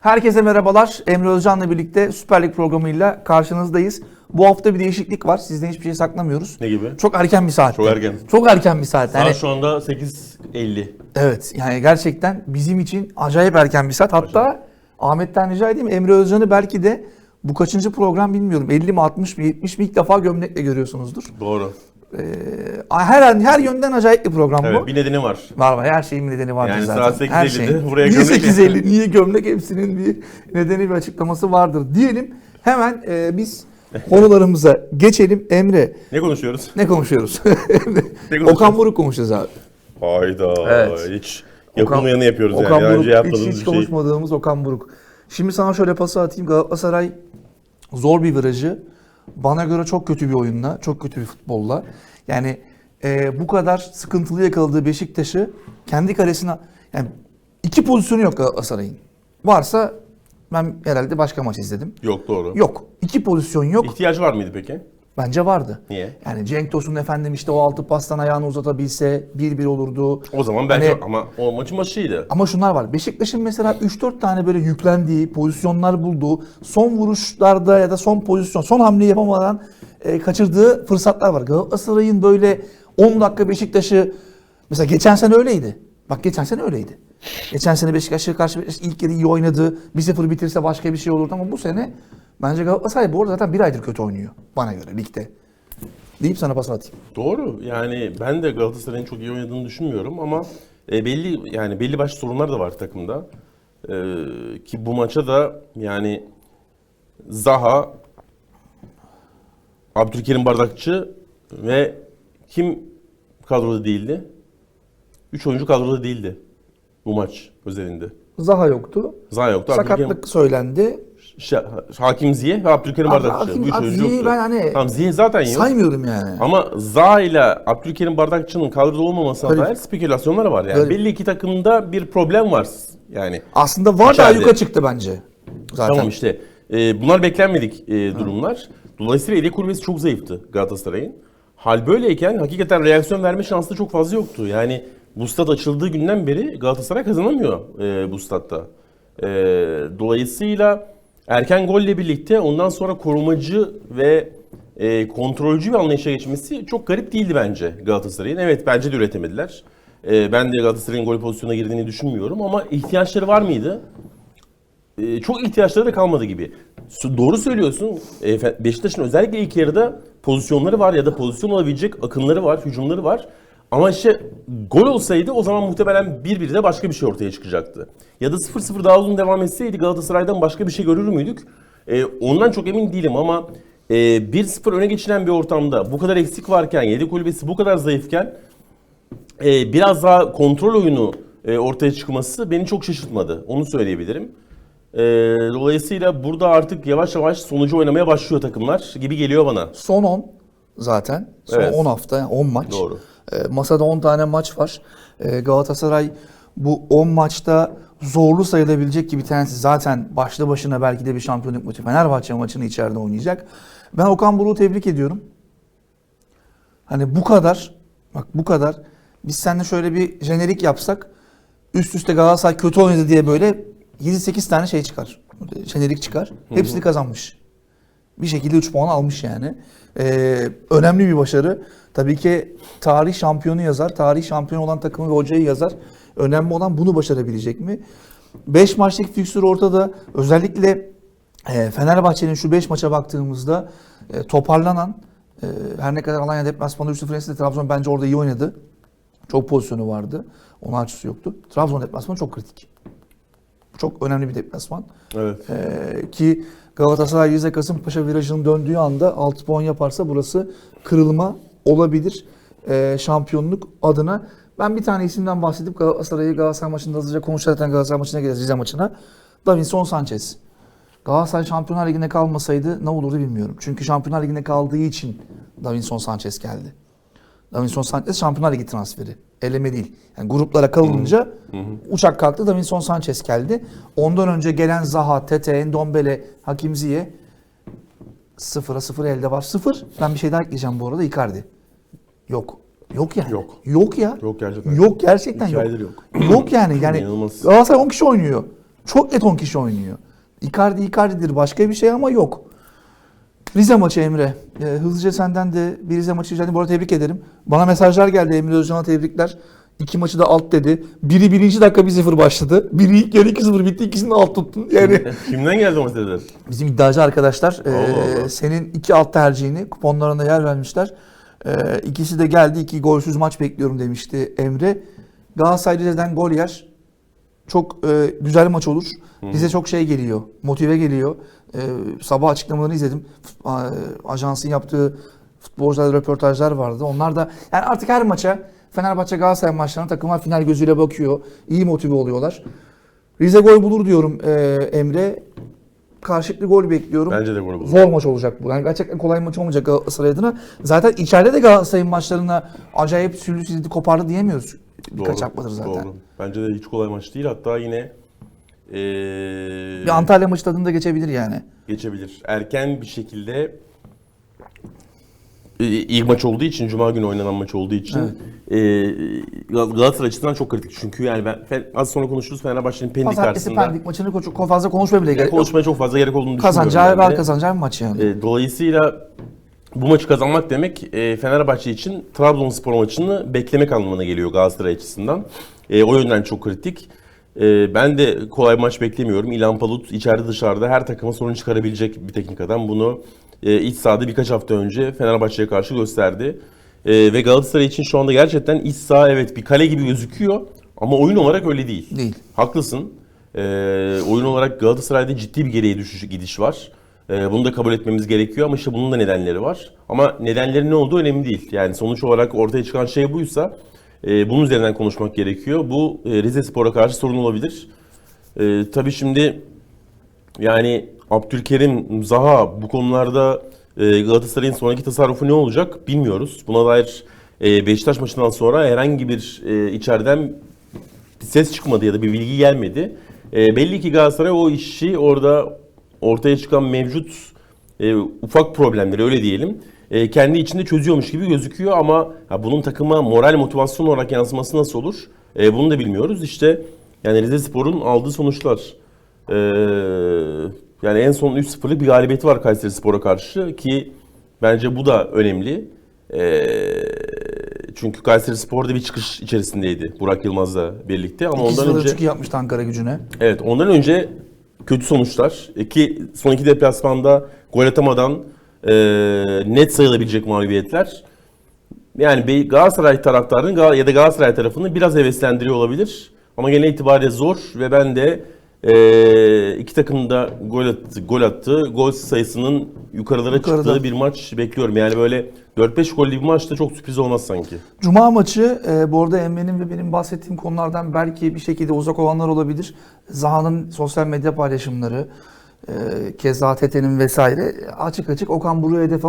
Herkese merhabalar. Emre Özcan'la birlikte Süper Lig programıyla karşınızdayız. Bu hafta bir değişiklik var. Sizden hiçbir şey saklamıyoruz. Ne gibi? Çok erken bir saat. Çok erken. Çok erken bir saat. Saat Yani, şu anda 8.50. evet yani gerçekten bizim için acayip erken bir saat. Hatta Ahmet'ten rica edeyim Emre Özcan'ı belki de bu kaçıncı program bilmiyorum. 50 mi 60 mı 70 mi ilk defa gömlekle görüyorsunuzdur. Doğru. Ee, her her yönden acayip bir program Evet bu. bir nedeni var. Var var her şeyin bir nedeni vardır Yani zaten. saat 8.50'de Her şeyin. buraya niye gömlek 8.50 niye gömlek hepsinin bir nedeni bir açıklaması vardır diyelim. Hemen e, biz konularımıza geçelim. Emre Ne konuşuyoruz? ne konuşuyoruz? konuşuyoruz? Okan Buruk konuşacağız abi. Hayda. Evet. Hiç yapılmayanı yapıyoruz Okan yani. Buruk önce hiç, yapmadığımız hiç bir şey. konuşmadığımız Okan Buruk. Şimdi sana şöyle pası atayım. Galatasaray zor bir virajı. Bana göre çok kötü bir oyunla, çok kötü bir futbolla. Yani e, bu kadar sıkıntılı yakaladığı Beşiktaş'ı kendi kalesine... Yani iki pozisyonu yok Galatasaray'ın. Varsa ben herhalde başka maç izledim. Yok doğru. Yok. iki pozisyon yok. İhtiyacı var mıydı peki? Bence vardı. Niye? Yani Cenk Tosun efendim işte o altı pastan ayağını uzatabilse 1-1 olurdu. O zaman belki Hani- ama o maçın başıydı. Ama şunlar var. Beşiktaş'ın mesela 3-4 tane böyle yüklendiği, pozisyonlar bulduğu, son vuruşlarda ya da son pozisyon, son hamle yapamadan e, kaçırdığı fırsatlar var. Galatasaray'ın böyle 10 dakika Beşiktaş'ı mesela geçen sene öyleydi. Bak geçen sene öyleydi. Geçen sene Beşiktaş'a karşı Beşiktaş ilk yarı iyi oynadı. 1-0 bitirse başka bir şey olurdu ama bu sene bence Galatasaray bu arada zaten bir aydır kötü oynuyor bana göre ligde. Deyip sana pas atayım. Doğru. Yani ben de Galatasaray'ın çok iyi oynadığını düşünmüyorum ama e, belli yani belli başlı sorunlar da var takımda. E, ki bu maça da yani Zaha, Abdülkerim Bardakçı ve kim kadroda değildi? Üç oyuncu kadroda değildi bu maç özelinde. Zaha yoktu. Zaha yoktu. Sakatlık söylendi. Hakim Ziye ve Abdülkerim Abi Bardakçı. Hakim- Bu üç abi oyuncu Ziye'yi ben hani Tamam Ziye zaten yok. Saymıyorum yani. Ama Zaha ile Abdülkerim Bardakçı'nın kadroda olmamasına Garip. dair spekülasyonlar var. Yani Garip. belli iki takımda bir problem var. Yani Aslında var da yuka çıktı bence. Zaten. tamam işte e, bunlar beklenmedik e, durumlar. Dolayısıyla yedek kulübesi çok zayıftı Galatasaray'ın. Hal böyleyken hakikaten reaksiyon verme şansı da çok fazla yoktu. Yani bu stat açıldığı günden beri Galatasaray kazanamıyor e, bu statta. E, dolayısıyla erken golle birlikte ondan sonra korumacı ve e, kontrolcü bir anlayışa geçmesi çok garip değildi bence Galatasaray'ın. Evet bence de üretemediler. E, ben de Galatasaray'ın gol pozisyonuna girdiğini düşünmüyorum ama ihtiyaçları var mıydı? e, çok ihtiyaçları da kalmadı gibi. Doğru söylüyorsun. E, Beşiktaş'ın özellikle ilk yarıda pozisyonları var ya da pozisyon olabilecek akınları var, hücumları var. Ama işte gol olsaydı o zaman muhtemelen 1-1 de başka bir şey ortaya çıkacaktı. Ya da 0-0 daha uzun devam etseydi Galatasaray'dan başka bir şey görür müydük? E, ondan çok emin değilim ama e, 1-0 öne geçilen bir ortamda bu kadar eksik varken, yedek kulübesi bu kadar zayıfken e, biraz daha kontrol oyunu e, ortaya çıkması beni çok şaşırtmadı. Onu söyleyebilirim. E, dolayısıyla burada artık yavaş yavaş sonucu oynamaya başlıyor takımlar gibi geliyor bana. Son 10 zaten. Son Evet. 10 hafta, 10 maç. Doğru. E, masada 10 tane maç var. E, Galatasaray bu 10 maçta zorlu sayılabilecek gibi bir tanesi zaten başlı başına belki de bir şampiyonluk maçı. Fenerbahçe maçını içeride oynayacak. Ben Okan Buruk'u tebrik ediyorum. Hani bu kadar, bak bu kadar. Biz seninle şöyle bir jenerik yapsak üst üste Galatasaray kötü oynadı diye böyle 7-8 tane şey çıkar. Jenerik çıkar. Hepsini kazanmış. Bir şekilde 3 puan almış yani. Ee, önemli bir başarı. Tabii ki tarih şampiyonu yazar. Tarih şampiyon olan takımı ve hocayı yazar. Önemli olan bunu başarabilecek mi? 5 maçlık fikstür ortada. Özellikle e, Fenerbahçe'nin şu 5 maça baktığımızda e, toparlanan e, her ne kadar Alanya deplasmanında 3-0 yense de Trabzon bence orada iyi oynadı. Çok pozisyonu vardı. Onun açısı yoktu. Trabzon deplasmanı çok kritik. Çok önemli bir deplasman. Evet. Ee, ki Galatasaray Rize Kasımpaşa virajının döndüğü anda 6 puan yaparsa burası kırılma olabilir ee, şampiyonluk adına. Ben bir tane isimden bahsedip Galatasaray'ı Galatasaray maçında hızlıca konuşarak Galatasaray maçına geliriz Rize maçına. Davinson Sanchez. Galatasaray Şampiyonlar Ligi'nde kalmasaydı ne olurdu bilmiyorum. Çünkü Şampiyonlar Ligi'nde kaldığı için Davinson Sanchez geldi. Davinson Sanchez Şampiyonlar Ligi transferi. Eleme değil. Yani gruplara kalınınca uçak kalktı. Davinson Sanchez geldi. Ondan önce gelen Zaha, Tete, Endombele, Hakim Ziyech sıfıra sıfır elde var. Sıfır. Ben bir şey daha ekleyeceğim bu arada. Icardi. Yok. Yok yani. Yok. Yok ya. Yok gerçekten. Yok gerçekten İki yok. yok. Yok yani. Yani. Galatasaray 10 kişi oynuyor. Çok net 10 kişi oynuyor. Icardi Icardi'dir başka bir şey ama yok. Rize maçı Emre. Ee, hızlıca senden de bir Rize maçı izledim. Bu arada tebrik ederim. Bana mesajlar geldi Emre Özcan'a tebrikler. İki maçı da alt dedi. Biri birinci dakika 1-0 başladı. Biri ilk yarı 2-0 bitti. İkisini alt tuttun. Yani Kimden geldi o mesajlar? bizim iddiacı arkadaşlar e, Allah. senin iki alt tercihini kuponlarına yer vermişler. E, ikisi de geldi. iki golsüz maç bekliyorum demişti Emre. Galatasaray Rize'den gol yer. Çok e, güzel maç olur. Rize çok şey geliyor. Motive geliyor. E, sabah açıklamalarını izledim. A- ajansın yaptığı futbolcularla röportajlar vardı. Onlar da yani artık her maça Fenerbahçe Galatasaray maçlarına takımlar final gözüyle bakıyor. İyi motive oluyorlar. Rize gol bulur diyorum e, Emre. Karşılıklı gol bekliyorum. Bence de gol bulur. Zor maç olacak bu. Yani gerçekten kolay maç olmayacak Galatasaray adına. Zaten içeride de Galatasaray'ın maçlarına acayip sizdi kopardı diyemiyoruz. Birkaç haftadır zaten. Doğru. Bence de hiç kolay maç değil. Hatta yine ee, Bir Antalya maçı tadında geçebilir yani. geçebilir. Erken bir şekilde e, ilk maç olduğu için, Cuma günü oynanan maç olduğu için e, Gal- Galatasaray açısından çok kritik. Çünkü yani ben az sonra konuşuruz Fenerbahçe'nin Pendik Pazartesi karşısında Pendik maçını çok fazla konuşmaya bile gerek yok. konuşmaya çok fazla gerek olduğunu düşünmüyorum. Kazanacağı ve de. kazanacağı bir maç yani. E, dolayısıyla bu maçı kazanmak demek e, Fenerbahçe için Trabzonspor maçını beklemek anlamına geliyor Galatasaray açısından. E, o yönden çok kritik. E, ben de kolay maç beklemiyorum. İlhan Palut içeride dışarıda her takıma sorun çıkarabilecek bir teknik adam. Bunu e, iç sahada birkaç hafta önce Fenerbahçe'ye karşı gösterdi. E, ve Galatasaray için şu anda gerçekten iç saha evet bir kale gibi gözüküyor ama oyun olarak öyle değil. Değil. Haklısın. Ee, oyun olarak Galatasaray'da ciddi bir geriye düşüş gidiş var. Ee, bunu da kabul etmemiz gerekiyor ama işte bunun da nedenleri var. Ama nedenlerin ne olduğu önemli değil. Yani sonuç olarak ortaya çıkan şey buysa e, bunun üzerinden konuşmak gerekiyor. Bu e, Rize Spor'a karşı sorun olabilir. E, tabii şimdi yani Abdülkerim, Zaha bu konularda e, Galatasaray'ın sonraki tasarrufu ne olacak bilmiyoruz. Buna dair e, Beşiktaş maçından sonra herhangi bir e, içeriden ses çıkmadı ya da bir bilgi gelmedi. E, belli ki Galatasaray o işi orada ortaya çıkan mevcut e, ufak problemleri öyle diyelim e, kendi içinde çözüyormuş gibi gözüküyor ama ha, bunun takıma moral motivasyon olarak yansıması nasıl olur? E, bunu da bilmiyoruz. İşte yani Rize Spor'un aldığı sonuçlar. E, yani en son 3-0'lık bir galibiyeti var Kayseri Spor'a karşı ki bence bu da önemli. E, çünkü Kayseri Spor'da bir çıkış içerisindeydi Burak Yılmaz'la birlikte ama ondan 2-0 önce yapmıştı Ankara gücüne. Evet ondan önce kötü sonuçlar E, ki son iki deplasmanda gol atamadan e, net sayılabilecek mağlubiyetler. Yani Galatasaray taraftarının ya da Galatasaray tarafını biraz heveslendiriyor olabilir. Ama genel itibariyle zor ve ben de e, iki takım da gol attı, gol attı. Gol sayısının yukarılara Yukarıda. çıktığı bir maç bekliyorum. Yani böyle 4-5 gollü bir maçta çok sürpriz olmaz sanki. Cuma maçı e, bu arada Emre'nin ve benim bahsettiğim konulardan belki bir şekilde uzak olanlar olabilir. Zaha'nın sosyal medya paylaşımları, e, keza Tete'nin vesaire açık açık Okan Buruk'a hedef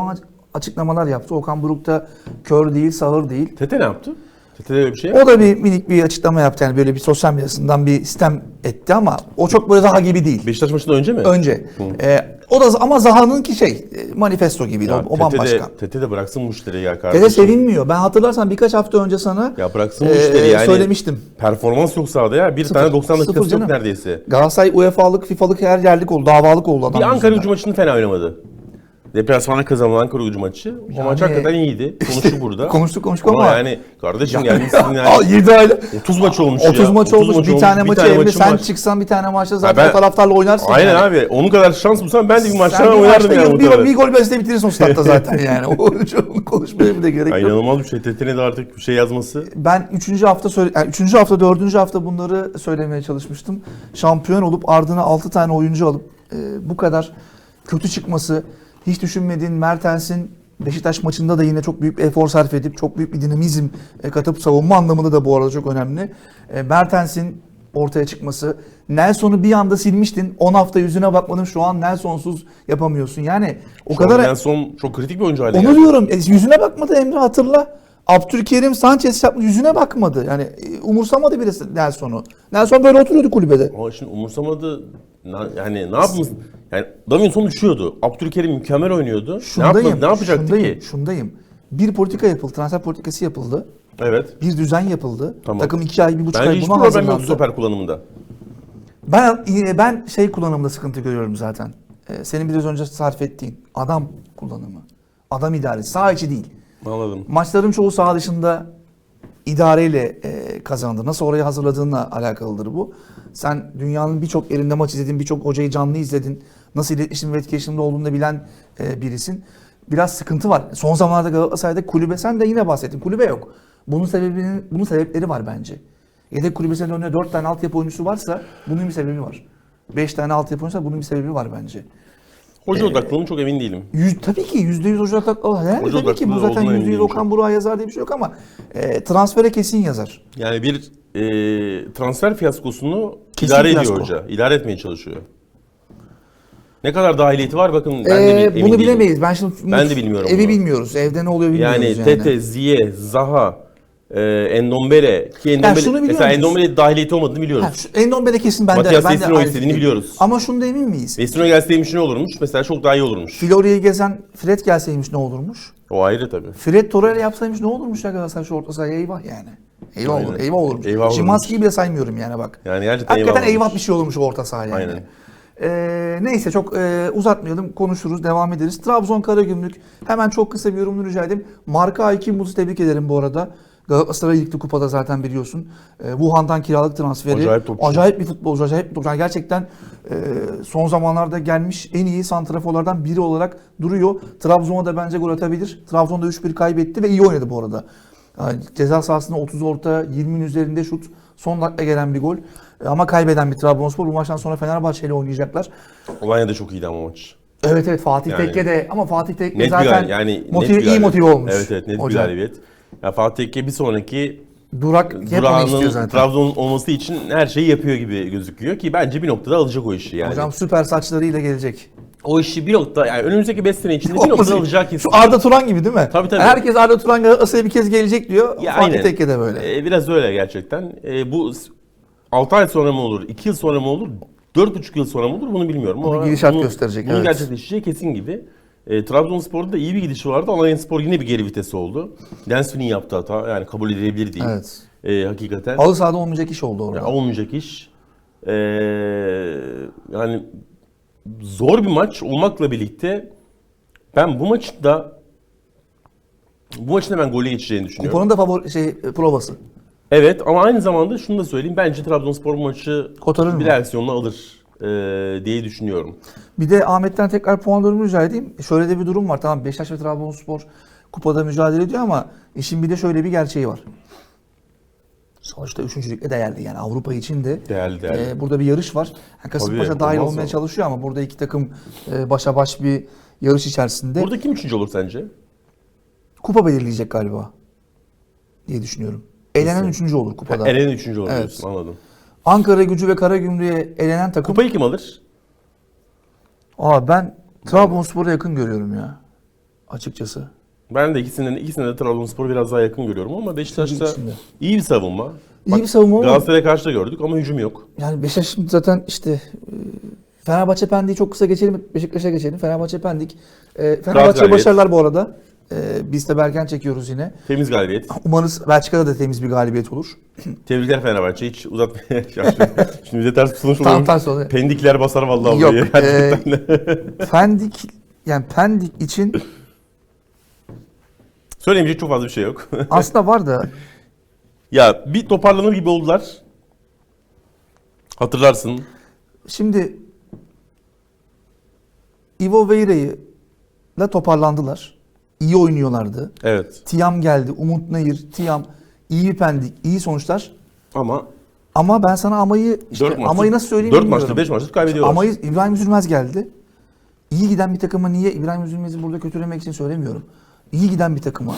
açıklamalar yaptı. Okan Buruk da kör değil, sağır değil. Tete ne yaptı? Tete'de öyle bir şey. O da bir minik bir açıklama yaptı yani böyle bir sosyal medyasından bir sistem etti ama o çok böyle Zaha gibi değil. Beşiktaş maçından önce mi? Önce. E, o da ama Zaha'nınki şey e, manifesto gibiydi. Ya o, o bambaşka. Tete de, Tete bıraksın müşteriyi ya kardeşim. Dede sevinmiyor. Ben hatırlarsan birkaç hafta önce sana Ya bıraksın e, müşteri yani. söylemiştim. Performans yok sahada ya. Bir Sıfır. tane 90 Sıfır dakikası yok neredeyse. Galatasaray UEFA'lık, FIFA'lık her yerlik oldu. Davalık oldu adam. Bir Ankara gücü maçını fena oynamadı. Deplasmanda kazanılan gücü maçı. O Yani- maç hakikaten iyiydi. Konuştuk burada. Konuştuk konuştuk ama, ama. yani kardeşim gelmişsin Al, yani. 7 ayda 30 maç olmuş 30 ya. maç olmuş. bir tane maçı maçın sen var. çıksan bir tane maçta zaten ben- o taraftarla oynarsın. Aynen yani. abi. Onun kadar şans bulsam ben de bir maçta Sen bir oynardım maçta yani bir, bir, bir gol besle bitirirsin o statta zaten yani. O konuşmaya bile gerek yok. inanılmaz bir şey. Tete'nin de artık bir şey yazması. Ben 3. hafta söyle yani 3. hafta 4. hafta bunları söylemeye çalışmıştım. Şampiyon olup ardına 6 tane oyuncu alıp e, bu kadar kötü çıkması hiç düşünmediğin Mertens'in Beşiktaş maçında da yine çok büyük bir efor sarf edip çok büyük bir dinamizm e, katıp savunma anlamında da bu arada çok önemli. E, Mertens'in ortaya çıkması. Nelson'u bir anda silmiştin. 10 hafta yüzüne bakmadım. Şu an Nelson'suz yapamıyorsun. Yani o O kadar kadar en son çok kritik bir oyuncu haline onu geldi. diyorum. E, yüzüne bakmadı Emre hatırla. Abdülkerim Sanchez yapmış yüzüne bakmadı. Yani e, umursamadı bile Nelson'u. Nelson böyle oturuyordu kulübede. Ama şimdi umursamadı. Yani ne yapmış? Yani Davinson düşüyordu. Abdülkerim mükemmel oynuyordu. ne, Şundayım. yapmadı, ne yapacaktı şundayım, ki? Şundayım. Bir politika yapıldı. Transfer politikası yapıldı. Evet. Bir düzen yapıldı. Tamam. Takım iki ay, bir buçuk Bence ay hiç buna problem yok hazırlandı. stoper kullanımında. Ben ben şey kullanımında sıkıntı görüyorum zaten. Ee, senin biraz önce sarf ettiğin adam kullanımı. Adam idaresi. Sağ içi değil. Anladım. Maçların çoğu saha dışında idareyle e, kazandı. Nasıl orayı hazırladığınla alakalıdır bu. Sen dünyanın birçok yerinde maç izledin, birçok hocayı canlı izledin. Nasıl iletişim ve etkileşimde olduğunu da bilen e, birisin. Biraz sıkıntı var. Son zamanlarda Galatasaray'da kulübe, sen de yine bahsettin. Kulübe yok. Bunun sebebinin, bunun sebepleri var bence. Yedek kulübesinin önüne 4 tane altyapı oyuncusu varsa bunun bir sebebi var. 5 tane altyapı oyuncusu var, bunun bir sebebi var bence. Hoca odaklılığım çok emin değilim. Yüz, tabii ki yüzde yüz hoca odaklı. Herhalde Hoca tabii ki bu odaklı zaten olduğuna yüzde yüz eminim Okan Burak'a yazar diye bir şey yok ama e, transfere kesin yazar. Yani bir e, transfer fiyaskosunu Kesin idare ediyor fiyasko. hoca. İdare etmeye çalışıyor. Ne kadar dahiliyeti var bakın ben de Ee, bil- emin bunu değilim. bilemeyiz. Ben şimdi Ben de bilmiyorum Evi bunu. bilmiyoruz. Evde ne oluyor bilmiyoruz Yani, yani. Tete, Ziye, Zaha, e, Endombele ki Endombele, şunu biliyor mesela? Endombele dahiliyeti olmadığını biliyoruz. Ha, şu Endombele kesin bende. Matias aynı istediğini biliyoruz. Ama şunu da emin miyiz? Vecino gelseymiş ne olurmuş? Mesela çok daha iyi olurmuş. Florya'yı gezen Fred gelseymiş ne olurmuş? O ayrı tabii. Fred Torreira yapsaymış ne olurmuş ya Galatasaray şu orta sahaya eyvah yani. Eyvah Aynen. olur, eyvah olurmuş. Eyvah. Şimanski'yi bile saymıyorum yani bak. Yani gerçekten Hakikaten eyvah eyvah, olmuş. bir şey olurmuş orta saha yani. Aynen. Ee, neyse çok e, uzatmayalım konuşuruz devam ederiz. Trabzon Karagümrük hemen çok kısa bir yorumunu rica edeyim. Marka Aykin Buz'u tebrik ederim bu arada. Galatasaray Lig'de kupada zaten biliyorsun. E, Wuhan'dan kiralık transferi. Acayip topçu. Acayip bir futbolcu, acayip bir topçu. Yani gerçekten e, son zamanlarda gelmiş en iyi santraforlardan biri olarak duruyor. Trabzon'a da bence gol atabilir. Trabzon'da 3-1 kaybetti ve iyi oynadı bu arada. Yani ceza sahasında 30 orta, 20'nin üzerinde şut. Son dakika gelen bir gol. E, Ama kaybeden bir Trabzonspor. Bu maçtan sonra Fenerbahçe ile oynayacaklar. Alanya'da çok iyiydi ama maç. Evet evet Fatih Yani- Tekke de ama Fatih Tekke bir zaten yani motive, bir iyi motive olmuş. Evet evet net bir hocam. galibiyet. Ya Fatih Tekke bir sonraki Durak durağının zaten. Trabzon olması için her şeyi yapıyor gibi gözüküyor ki bence bir noktada alacak o işi yani. Hocam süper saçlarıyla gelecek. O işi bir nokta yani önümüzdeki 5 sene içinde bir noktada alacak Şu kesin. Arda Turan gibi değil mi? Tabii, tabii. Herkes Arda Turan Galatasaray'a bir kez gelecek diyor. Ya, Fatih. Tekke de böyle. Ee, biraz öyle gerçekten. Ee, bu 6 ay sonra mı olur, 2 yıl sonra mı olur, 4,5 yıl sonra mı olur bunu bilmiyorum. Ama gidişat bunu- gösterecek, Bunun evet. gerçekleşeceği kesin gibi. E, Trabzonspor'da da iyi bir gidişi vardı. Alanyaspor yine bir geri vitesi oldu. Densfin'in yaptığı hata yani kabul edilebilir değil. Evet. E, hakikaten. Halı sahada olmayacak iş oldu orada. Ya, olmayacak iş. Ee, yani zor bir maç olmakla birlikte ben bu maçı da bu maçın hemen gole geçeceğini düşünüyorum. Kuponun da favori şey e, provası. Evet ama aynı zamanda şunu da söyleyeyim. Bence Trabzonspor bu maçı Kotarır bir mı? reaksiyonla alır ee, diye düşünüyorum. Bir de Ahmet'ten tekrar puan durumu rica edeyim. Şöyle de bir durum var. Tamam Beşiktaş ve Trabzonspor kupada mücadele ediyor ama işin bir de şöyle bir gerçeği var. Sonuçta üçüncülükle değerli yani Avrupa için de Değerli değerli. e, burada bir yarış var. Yani Kasımpaşa dahil olmaya mı? çalışıyor ama burada iki takım e, başa baş bir yarış içerisinde. Burada kim üçüncü olur sence? Kupa belirleyecek galiba diye düşünüyorum. Elenen üçüncü olur kupada. Eren üçüncü olur Evet. diyorsun anladım. Ankara gücü ve Karagümrük'e elenen takım. Kupayı kim alır? Aa ben Trabzonspor'a yakın görüyorum ya. Açıkçası. Ben de ikisinden ikisinde de Trabzonspor'u biraz daha yakın görüyorum ama Beşiktaş'ta İkisinde. iyi bir savunma. İyi bir savunma ama- Galatasaray'a karşı da gördük ama hücum yok. Yani Beşiktaş şimdi zaten işte e, Fenerbahçe Pendik'i çok kısa geçelim. Beşiktaş'a geçelim. Fenerbahçe Pendik. E, Fenerbahçe'ye galibiyet. başarılar bu arada. E, biz de Berken çekiyoruz yine. Temiz galibiyet. Umarız Belçika'da da temiz bir galibiyet olur. Tebrikler Fenerbahçe. Hiç uzatmaya Şimdi bize ters tutulmuş Tam olur. tersi oluyor. Pendikler basar vallahi Yok. e. Pendik yani Pendik için Söyleyemeyecek çok fazla bir şey yok. aslında var da ya bir toparlanır gibi oldular. Hatırlarsın. Şimdi Ivo Veira'yı da toparlandılar. İyi oynuyorlardı. Evet. Tiam geldi. Umut Nayır, Tiam iyi bir pendik, iyi sonuçlar. Ama Ama ben sana amayı işte 4 maçta amayı nasıl söyleyeyim 4 bilmiyorum. maçta 5 maçta kaybediyorlar. Amayı İbrahim Üzülmez geldi. İyi giden bir takıma niye İbrahim Üzülmez'i burada kötülemek için söylemiyorum. İyi giden bir takıma.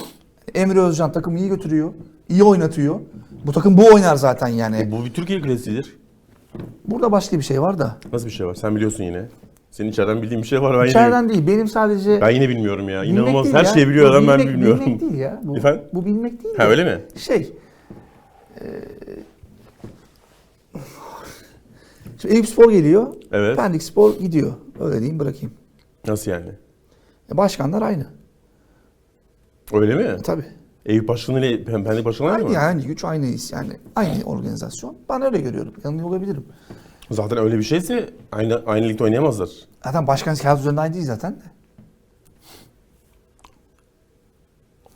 Emre Özcan takımı iyi götürüyor. iyi oynatıyor. Bu takım bu oynar zaten yani. Bu bir Türkiye klasiğidir. Burada başka bir şey var da. Nasıl bir şey var? Sen biliyorsun yine. Senin içeriden bildiğin bir şey var. Ben yine, İçeriden değil. Benim sadece ben yine bilmiyorum ya. İnanılmaz. Her ya. şeyi biliyor Bu adam ben bilmiyorum. Bilmek değil ya. Bu, Efendim? bu bilmek değil. Ha de. öyle mi? Şey. eee Şimdi Eyüp Spor geliyor. Evet. Pendik Spor gidiyor. Öyle diyeyim bırakayım. Nasıl yani? E, Başkanlar aynı. Öyle mi? E, tabii. Eyüp Başkanı ile Pendik Başkanı aynı Aynı mı? yani güç aynı his yani. Aynı organizasyon. Ben öyle görüyorum. Yanılıyor olabilirim. Zaten öyle bir şeyse aynı aynı ligde oynayamazlar. Zaten başkan kağıt üzerinde aynı değil zaten de.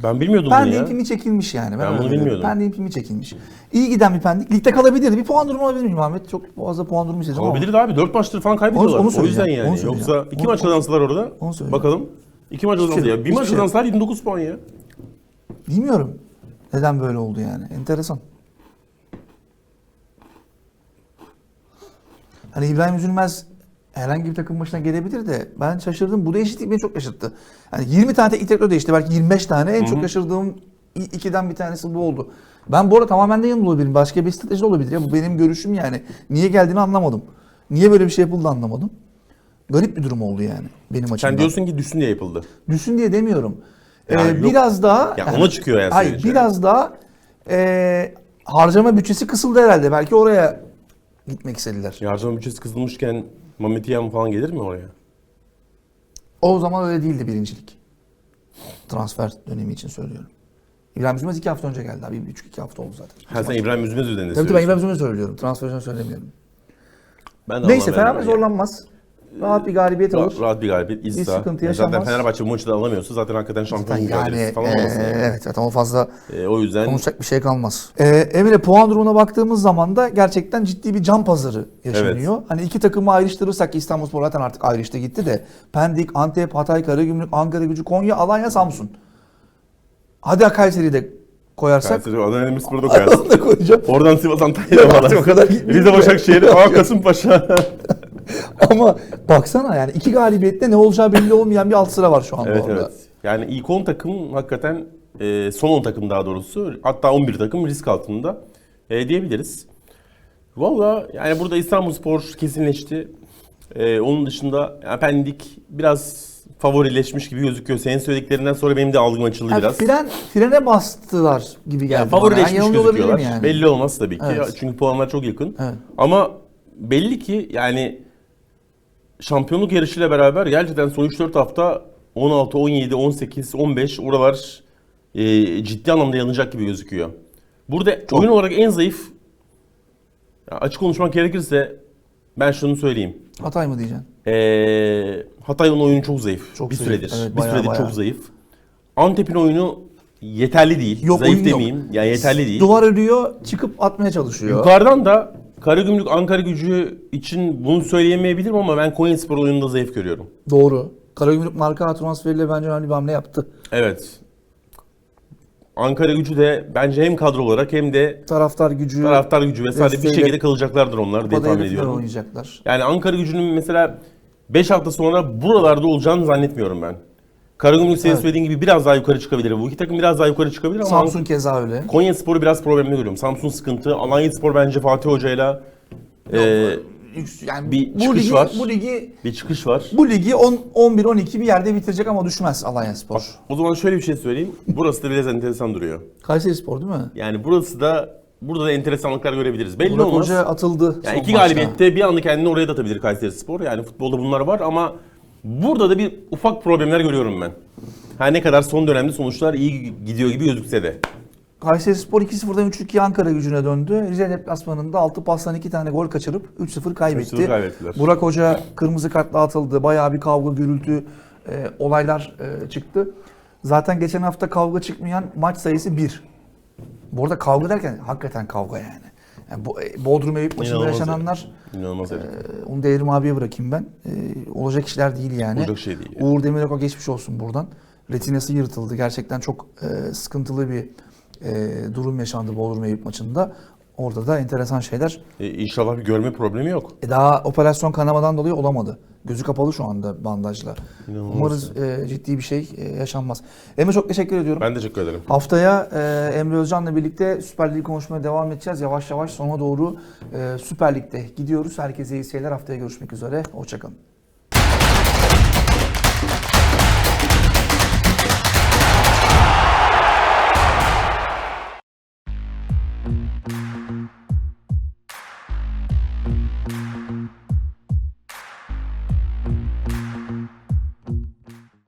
Ben bilmiyordum bunu Pendik'in ya. pimi çekilmiş yani. Ben öyle bunu bilmiyordum. Pendik'in çekilmiş. İyi giden bir Pendik. Ligde kalabilirdi. Bir puan durumu olabilir miyim Ahmet? Çok fazla puan durumu istedim ama. Olabilirdi abi. 4 maçtır falan kaybediyorlar. Onu- onu o yüzden yani. onu. Yoksa iki Onu- maç kazansalar orada. Onu söyleyeceğim. Bakalım. İki maç Hiçbir kazansalar. şey ya. Bir yok, maç hiçbir şey kazansalar 29 puan ya. Bilmiyorum. Neden böyle oldu yani. Enteresan. Hani İbrahim Üzülmez herhangi bir takım başına gelebilir de ben şaşırdım. Bu değişiklik beni çok şaşırttı. Hani 20 tane teknik direktör değişti. Belki 25 tane. En çok şaşırdığım ikiden bir tanesi bu oldu. Ben bu arada tamamen de yanında olabilirim. Başka bir strateji de olabilir. Ya. Bu benim görüşüm yani. Niye geldiğini anlamadım. Niye böyle bir şey yapıldı anlamadım. Garip bir durum oldu yani benim açımdan. Sen diyorsun ki düşsün diye yapıldı. Düşsün diye demiyorum. Ya Ee, yok. biraz daha Ya ona çıkıyor yani Hayır, biraz daha e, harcama bütçesi kısıldı herhalde. Belki oraya gitmek istediler. Yardım bütçesi kızılmışken Mehmet falan gelir mi oraya? O zaman öyle değildi birincilik. Transfer dönemi için söylüyorum. İbrahim Üzülmez iki hafta önce geldi abi. Bir buçuk iki hafta oldu zaten. Ha sen İbrahim Üzmez üzerinde Tabii tabii ben. İbrahim Üzülmez'i söylüyorum. Transfer söylemiyorum. Ben de Neyse anlamadım Fenerbahçe yani. zorlanmaz. Rahat bir galibiyet alır. Rahat, rahat bir galibiyet. İsta. sıkıntı Yani Zaten. Fenerbahçe bu maçı da alamıyorsa zaten hakikaten şampiyon Yani falan e, olmasın yani. evet zaten o fazla E, o yüzden konuşacak bir şey kalmaz. Ee, Emre puan durumuna baktığımız zaman da gerçekten ciddi bir can pazarı yaşanıyor. Hani iki takımı ayrıştırırsak İstanbulspor zaten artık ayrıştı gitti de Pendik, Antep, Hatay, Karagümrük, Ankara Gücü, Konya, Alanya, Samsun. Hadi Kayseri'yi de koyarsak Kayseri, Adana Demirspor'u da koyarsın. da koyacağım. Oradan Sivas Antalya'ya artık o kadar Rize de. Başakşehir, Aa Kasımpaşa. Ama baksana yani iki galibiyette ne olacağı belli olmayan bir alt sıra var şu anda evet orada. evet. Yani ilk 10 takım hakikaten e, son 10 takım daha doğrusu. Hatta 11 takım risk altında e, diyebiliriz. Valla yani burada İstanbulspor kesinleşti. E, onun dışında yani Pendik biraz favorileşmiş gibi gözüküyor. Senin söylediklerinden sonra benim de algım açıldı Yani biraz. fren, frene bastılar gibi geldi Yani favorileşmiş Yani gözüküyorlar. yani. Belli olmaz tabii ki. Evet. Çünkü puanlar çok yakın. Evet. Ama belli ki yani şampiyonluk yarışıyla beraber gerçekten son 3-4 hafta 16, 17, 18, 15 oralar e, ciddi anlamda yanacak gibi gözüküyor. Burada oyun olarak en zayıf ya açık konuşmak gerekirse ben şunu söyleyeyim. Hatay mı diyeceksin? Ee, Hatay'ın oyunu çok zayıf. Çok bir zayıf. süredir. Evet, bir bayağı süredir bayağı. çok zayıf. Antep'in oyunu yeterli değil. Yok, zayıf oyun yok. demeyeyim. Yani yeterli değil. Duvar örüyor, çıkıp atmaya çalışıyor. Yukarıdan da Karagümrük Ankara gücü için bunu söyleyemeyebilirim ama ben Konyaspor oyununda zayıf görüyorum. Doğru. Karagümrük marka transferiyle bence önemli bir hamle yaptı. Evet. Ankara gücü de bence hem kadro olarak hem de Taraftar gücü, taraftar gücü vesaire bir desteğiyle şekilde kalacaklardır onlar diye kupada tahmin hedefler ediyorum. oynayacaklar. Yani Ankara gücünün mesela 5 hafta sonra buralarda olacağını zannetmiyorum ben. Karagümrük senin Evet. söylediğin gibi biraz daha yukarı çıkabilir. Bu iki takım biraz daha yukarı çıkabilir ama Samsun keza öyle. Konya Spor'u biraz problemli görüyorum. Samsun sıkıntı. Alanya Spor bence Fatih Hoca'yla e, Yani bir bu çıkış ligi, var. Bu ligi bir çıkış var. bu ligi 10 11 12 bir yerde bitirecek ama düşmez Alanyaspor. O zaman şöyle bir şey söyleyeyim. Burası da biraz enteresan duruyor. Kayserispor değil mi? Yani burası da burada da enteresanlıklar görebiliriz. Belli Burak olmaz. Hoca atıldı. Yani son iki maçta. galibiyette bir anda kendini oraya da atabilir Kayseri Spor. Yani futbolda bunlar var ama burada da bir ufak problemler görüyorum ben. Her ne kadar son dönemde sonuçlar iyi gidiyor gibi gözükse de. Kayserispor 2-0'dan 3-2 Ankara gücüne döndü. Rize deplasmanında 6 pastan 2 tane gol kaçırıp 3-0 kaybetti. 3-0 kaybettiler. Burak Hoca kırmızı kartla atıldı. Bayağı bir kavga, gürültü, e, olaylar e, çıktı. Zaten geçen hafta kavga çıkmayan maç sayısı 1. Bu arada kavga derken hakikaten kavga yani. Yani e, Bodrum Eyüp maçında İnanılmaz yaşananlar İnanılmaz e, onu Devrim abiye bırakayım ben. E, olacak işler değil yani. Olacak şey değil yani. Uğur Demirok'a geçmiş olsun buradan. Retinası yırtıldı. Gerçekten çok e, sıkıntılı bir e, durum yaşandı Bodrum Eyüp maçında. Orada da enteresan şeyler. E, inşallah bir görme problemi yok. E, daha operasyon kanamadan dolayı olamadı. Gözü kapalı şu anda bandajla. İnanılmaz. Umarız e, ciddi bir şey e, yaşanmaz. Emre çok teşekkür ediyorum. Ben teşekkür ederim. Haftaya e, Emre Özcan'la birlikte Süper Lig konuşmaya devam edeceğiz. Yavaş yavaş sona doğru e, Süper Lig'de gidiyoruz. Herkese iyi seyirler. Haftaya görüşmek üzere. Hoşçakalın.